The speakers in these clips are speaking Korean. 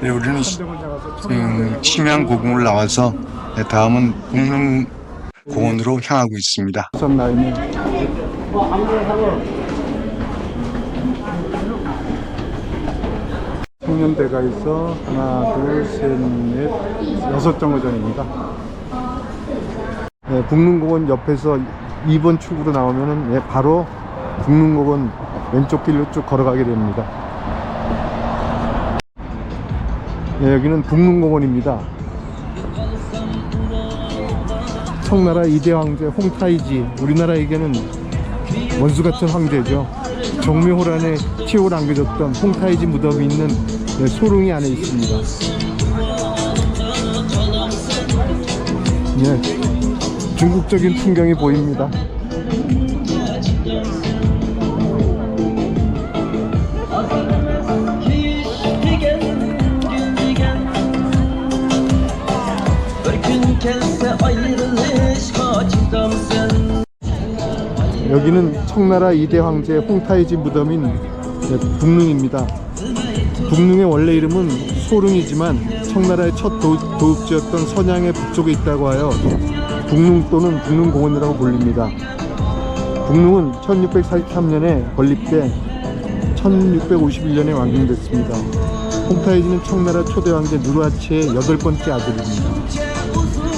네, 우리는 시- 지금 심양 고궁을 나와서 네, 다음은 북릉 공원으로 향하고 있습니다. 청년대가 있어 하나 둘셋넷 여섯 정거장입니다. 네, 북릉공원 옆에서 2번 출구로 나오면은 예, 바로 북릉공원 왼쪽 길로 쭉 걸어가게 됩니다. 네, 여기는 북릉공원입니다. 청나라 이대 황제 홍타이지 우리나라에게는 원수 같은 황제죠. 정묘호란에 치욕을 안겨줬던 홍타이지 무덤이 있는 네, 소릉이 안에 있습니다. 예, 중국적인 풍경이 보입니다. 여기는 청나라 이대 황제 홍타이지 무덤인 네, 북릉입니다. 북릉의 원래 이름은 소릉이지만 청나라의 첫 도, 도읍지였던 선양의 북쪽에 있다고 하여 북릉 또는 북릉공원이라고 불립니다. 북릉은 1643년에 건립돼 1651년에 완공됐습니다. 홍타이지는 청나라 초대 황제 누르하치의 여덟 번째 아들입니다.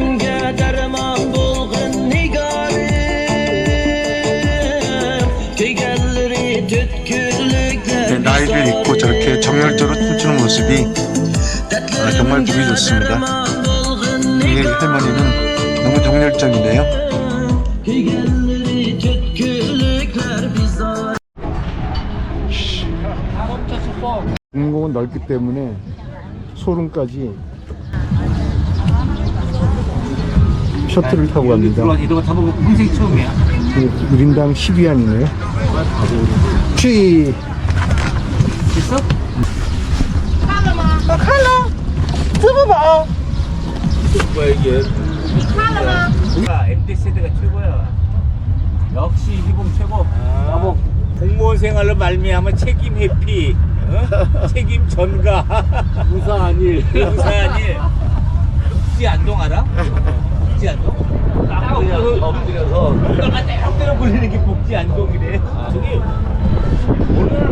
모습이 아, 정말 보기 좋습니다. 이 할머니는 너무 정열적인데요. 북릉공원 넓기 때문에 소릉까지 셔틀을 타고 갑니다. 이런 거 타보고 평생 처음이야. 1인당 12안이네요. 취! 있어? 뭐야 이게? 아, MZ 세대가 최고야. 역시 희봉 최고. 나보 공무원 생활로 말미암아 책임 회피, 어? 책임 전가, 무사한 일, 무사한 일. 국지 안동 알아? 국지 안동? 딱 엎드려서, 엎드려서 누가가 내 엎드려 버리는 게 복지 안동이래. 저기 오늘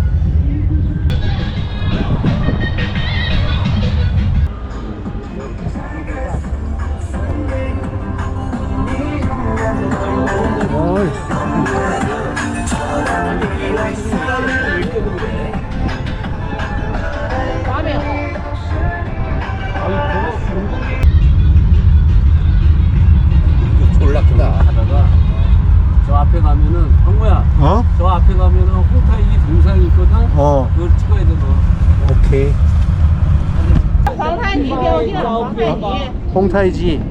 홍타이지.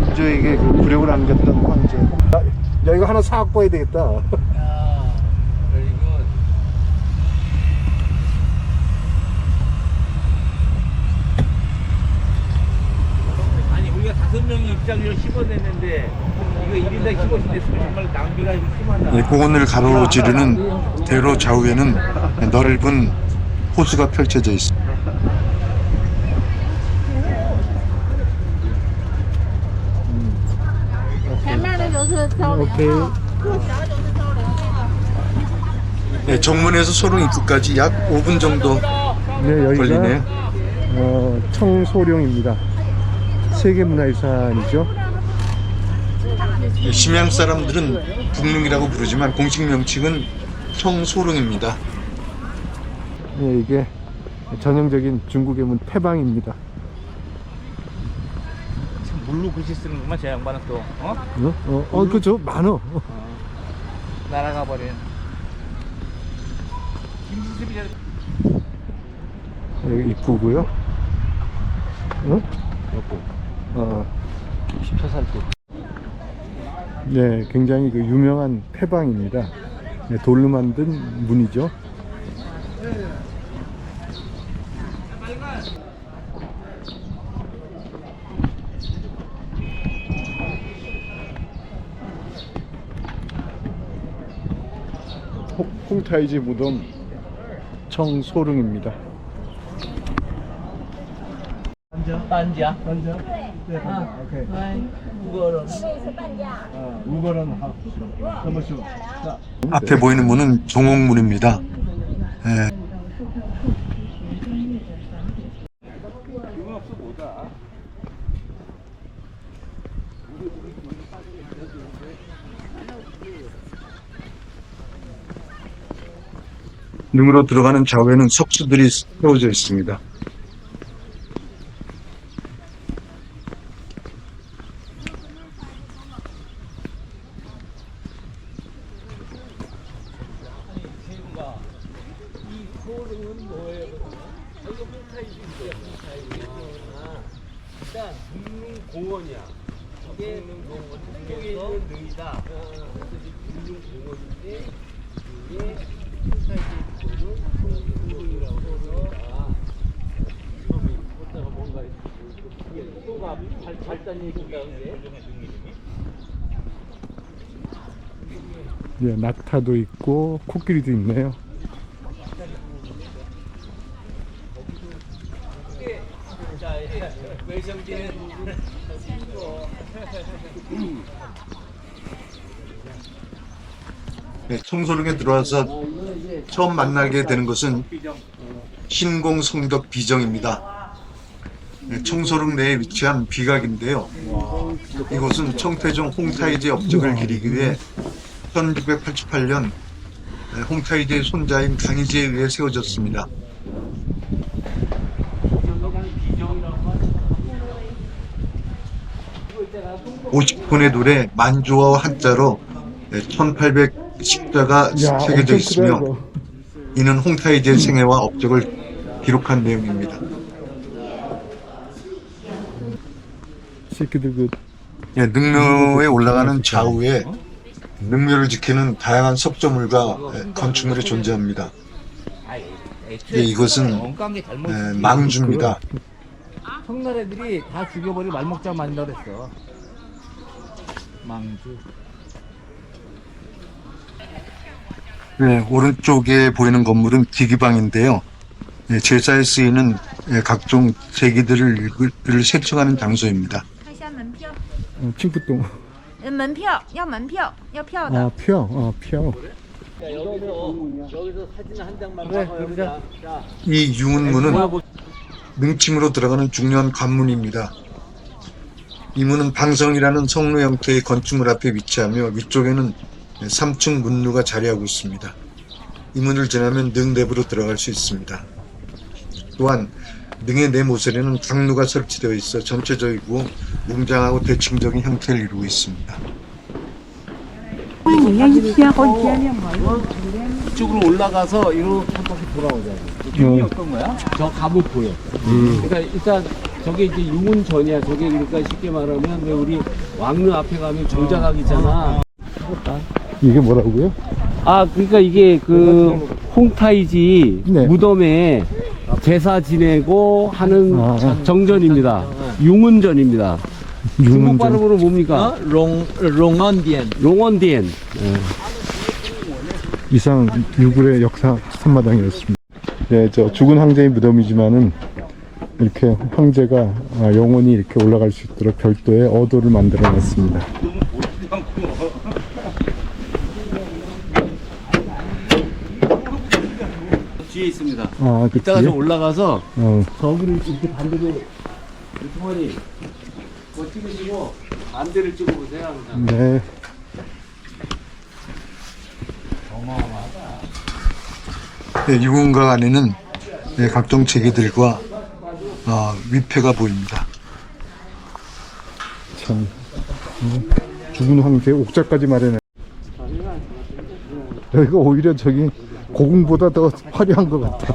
민조에게 그 굴욕을 안겼던 황제. 야, 야, 이거 하나 사갖고 와야 되겠다. 야, 그리고 아니 우리가 갑자기 10원했는데 이거 1인당 10원씩 됐으면 정말 낭비가 심하다. 예, 고원을 가로로 지르는 대로 좌우에는 넓은 호수가 펼쳐져 있습니다. 네, 예, 정문에서 소룡 입구까지 약 5분 정도 네, 걸리네요. 어, 청소령입니다. 세계문화유산이죠. 네, 심양 사람들은 북릉이라고 부르지만 공식 명칭은 청소릉입니다. 네, 이게 전형적인 중국의 문 태방입니다. 물로 글씨 쓰는구만 저 양반은 또 어? 어, 어, 어 그죠? 많어. 날아가 버린 김수습이 여기 입구고요. 어? 어, 14살 때 네, 굉장히 그 유명한 태방입니다. 네, 돌로 만든 문이죠. 홍- 홍타이지 무덤 청소릉입니다. 딴지야? 앞에 보이는 문은 종옥문입니다. 예, 능으로 들어가는 좌우에는 석수들이 세워져 있습니다. 일단 국릉공원이야. 저게 국릉공원 쪽에 있는 능이다. 그래서 이제 국릉공원인데 이게 홍사이드 있고는 국릉이라고 그러니까 처음에 걷다가 뭔가 소가 예, 낙타도 있고 코끼리도 있네요. 네, 청소릉에 들어와서 처음 만나게 되는 것은 신공 성덕 비정입니다. 네, 청소릉 내에 위치한 비각인데요. 이곳은 청태종 홍타이제 업적을 기리기 위해 1688년 홍타이제의 손자인 강희제에 의해 세워졌습니다. 50분의 돌에 만주어 한자로 1810자가 야, 새겨져 있으며. 이는 홍타이제의 생애와 업적을 기록한 내용입니다. 새끼들 그 예, 능묘에 올라가는 좌우에 능묘를 지키는 다양한 석조물과 예, 건축물이 존재합니다. 예, 이것은 엉깡 게 잘못 예, 망주입니다. 성날 애들이 다 죽여버리고 말먹자 만든다 그랬어. 망주. 네, 오른쪽에 보이는 건물은 기기방인데요. 예, 제사에 쓰이는 예, 각종 제기들을 을 세척하는 장소입니다. 看一下门票， 어, 칭푸동. 呃，门票要门票，要票的。 아, 표. 어, 표. 여기서 여기서 사진 한 장만 그래, 그러자. 자, 이 융은문은 능침으로 들어가는 중요한 관문입니다. 이 문은 방성이라는 성루 형태의 건축물 앞에 위치하며 위쪽에는 3층 문루가 자리하고 있습니다. 이 문을 지나면 능내부로 들어갈 수 있습니다. 또한 능의 네 모서리는 강루가 설치되어 있어 전체적이고 웅장하고 대칭적인 형태를 이루고 있습니다. 이쪽으로 올라가서 이렇게 한 바퀴 돌아오자. 흉이 어. 어떤 거야? 저 감옥 보여. 그러니까 일단 저게 이제 융은 전이야. 저게 그러니까 쉽게 말하면 왜 우리 왕릉 앞에 가면 정자각이잖아. 이게 뭐라고요? 아 그러니까 이게 그 홍타이지 네. 무덤에 제사 지내고 하는 아. 정전입니다. 융은전입니다. 중국. 발음으로 뭡니까? 롱 롱언디엔 롱원디엔. 이상 유굴의 역사 한마당이었습니다. 네, 저 죽은 황제의 무덤이지만은 이렇게 황제가 아, 영원히 이렇게 올라갈 수 있도록 별도의 어도를 만들어 놨습니다. 뒤에 있습니다. 아, 그 이따가 뒤에? 좀 올라가서 어, 저기를 이렇게 반대로 이 통화리 찍으시고 반대를 찍어보세요 항상. 네. 네, 이 공간 안에는 네, 각종 재개들과 어, 위패가 보입니다. 참. 음, 죽은 황제 옥자까지 마련해. 여기가 오히려 저기 고궁보다 더 화려한 것 같아.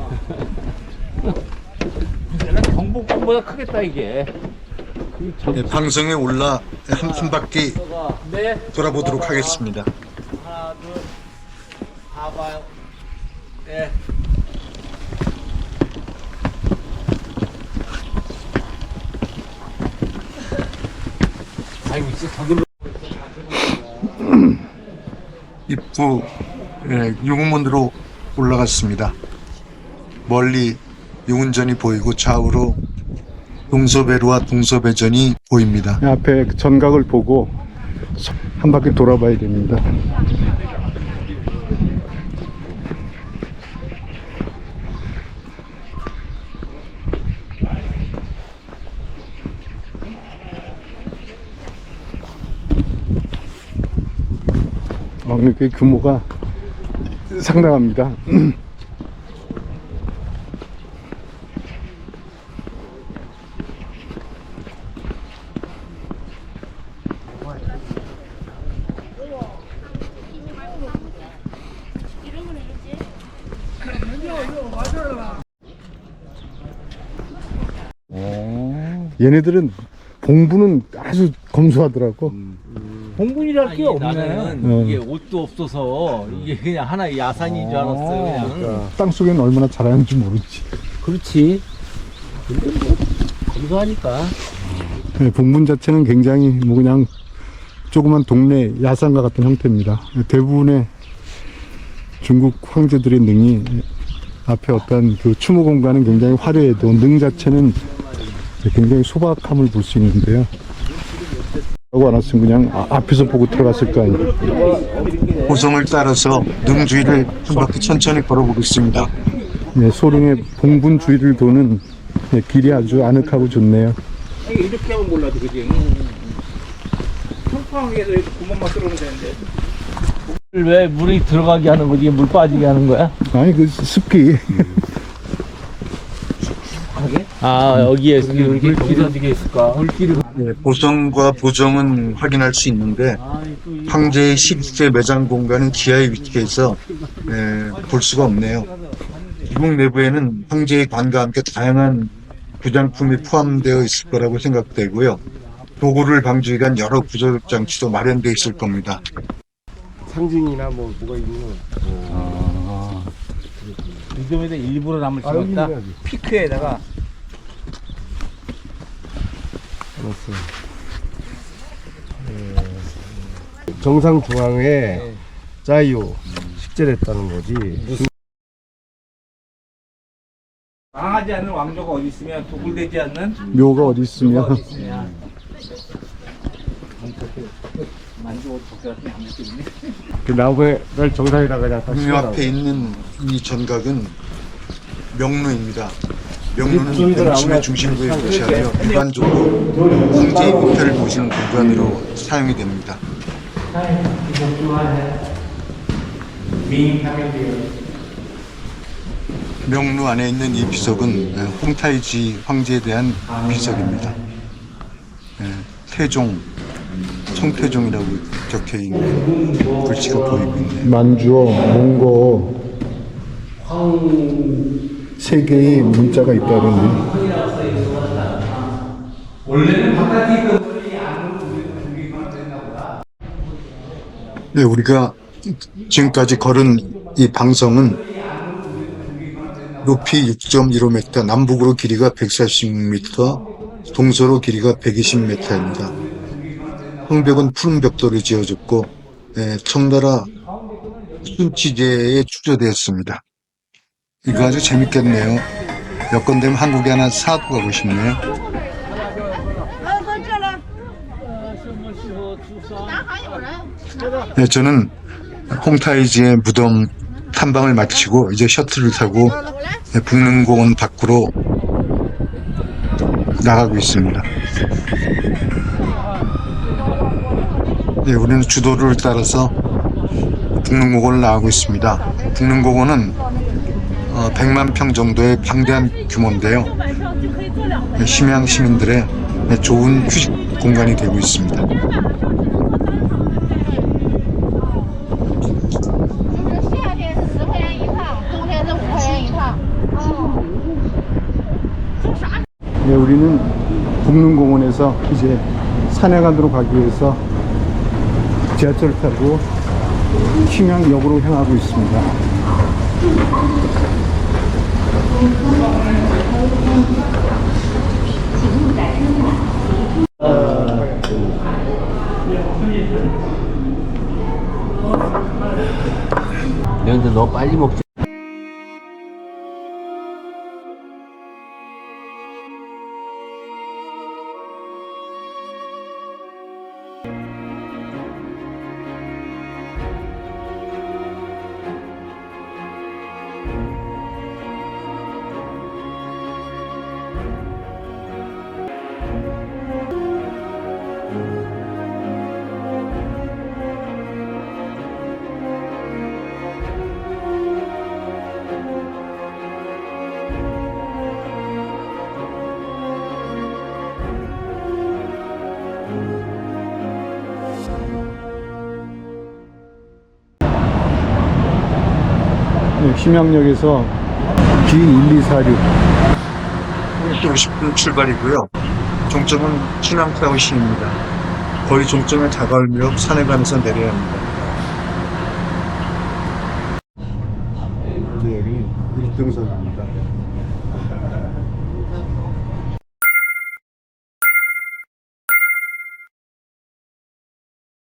경복궁보다 크겠다 이게. 네, 방성에 올라 한, 한 바퀴 네. 돌아보도록 하겠습니다. 하나 둘 봐봐요. 네. 아이고 진짜 저기로 입구 예, 용문으로 올라갔습니다. 멀리 용운전이 보이고 좌우로 동서배루와 동서배전이 보입니다. 앞에 그 전각을 보고 한 바퀴 돌아봐야 됩니다. 어, 이렇게 규모가 상당합니다. 얘네들은 봉부는 아주 검소하더라고. 공분이랄 게 없네. 음. 이게 옷도 없어서 이게 그냥 하나의 야산인 줄 알았어요. 그냥. 땅 속에는 얼마나 자라는지 모르지. 그렇지. 근데 뭐 검소하니까. 네, 봉분 자체는 굉장히 뭐 그냥 조그만 동네 야산과 같은 형태입니다. 대부분의 중국 황제들의 능이 앞에 어떤 그 추모 공간은 굉장히 화려해도 능 자체는 굉장히 소박함을 볼 수 있는데요. 하고 안 왔으면 그냥 아- 앞에서 보고 들어갔을 거 아니에요. 고성을 따라서 능주위를 한 바퀴 천천히 걸어보겠습니다. 네, 소릉의 봉분 주위를 도는 네, 길이 아주 아늑하고 좋네요. 이렇게 하면 몰라도 그지. 평평하게 해서 이렇게 구멍만 뚫으면 되는데. 왜 물이 들어가게 하는 거지? 물 빠지게 하는 거야? 아니 그 습기 아 여기에 이렇게 길어지게 있을까? 물길이 예, 보성과 보정은 확인할 수 있는데 황제의 12세 매장 공간은 지하에 위치해서 예, 볼 수가 없네요. 이국 내부에는 황제의 관과 함께 다양한 부장품이 포함되어 있을 거라고 생각되고요. 도구를 방지하기 위한 여러 구조적 장치도 마련되어 있을 겁니다. 상징이나 뭐 뭐가 있는 이 점에다 일부러 남을 심었다. 피크에다가 정상 중앙에 짜이오 식재했다는 거지. 망하지 않는 왕조가 어디 있으면 도굴되지 않는 묘가 어디 있으면 만족 적절히 안 느끼네. 그 나무를 정상에다가 그냥 다 심어놔. 앞에 있는 이 전각은 명루입니다. 명루는 명칭의 중심부에 위치하며 일반적으로 황제의 위패를 모시는 공간으로 사용이 됩니다. 명루 안에 있는 이 비석은 에, 홍타이지 황제에 대한 비석입니다. 에, 태종, 청태종이라고 적혀 있는 글씨가 보이고 있네요. 만주어, 몽고 세 개의 문자가 있다던데 네, 우리가 지금까지 걸은 이 방성은 높이 6.15m, 남북으로 길이가 140m, 동서로 길이가 120m입니다. 황벽은 푸른 벽돌을 지어졌고 예, 청나라 순치제에 추조되었습니다. 이거 아주 재밌겠네요. 여건 되면 한국에 하나 사고 가고 싶네요. 네, 저는 홍타이지의 무덤 탐방을 마치고 이제 셔틀을 타고 네, 북릉공원 밖으로 나가고 있습니다. 네, 우리는 주도를 따라서 북릉공원을 나가고 있습니다. 북릉공원은 어, 100만 평 정도의 방대한 규모인데요. 예, 심양 시민들의 예, 좋은 휴식 공간이 되고 있습니다. 네, 우리는 북릉공원에서 이제 산해관으로 가기 위해서 지하철 타고 심양역으로 향하고 있습니다. 근데 너 빨리 먹지. 심양역에서 B1246 50분 출발이고요. 종점은 신앙타우시입니다. 거의 종점에 다가오며 산에 가면서 내려야 합니다. 네, 여기 1등석입니다.